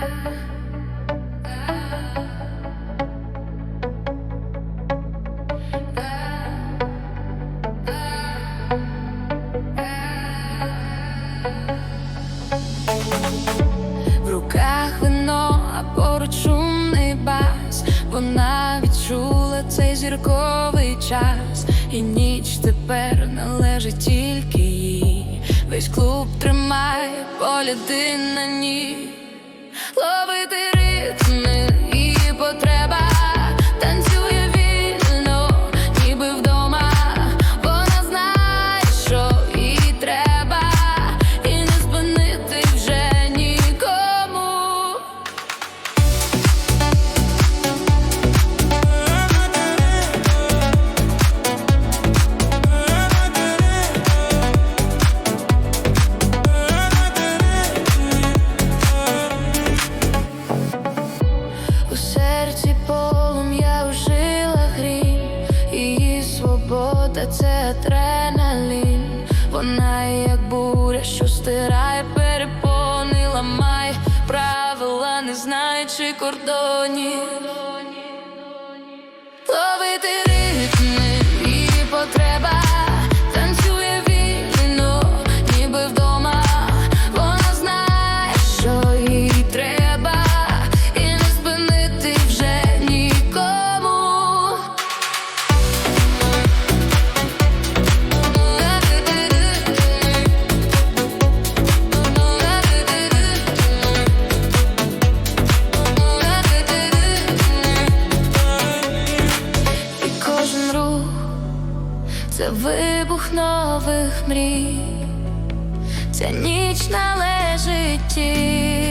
В руках вино, поруч шумний бас. Вона відчула цей зірковий час, і ніч тепер належить тільки їй. Весь клуб тримає погляди на ній. Ловити Адреналін. Вона як буря, що стирає перепони, ламає правила, не знаючи кордонів це вибух нових мрій. Ця ніч належить тій.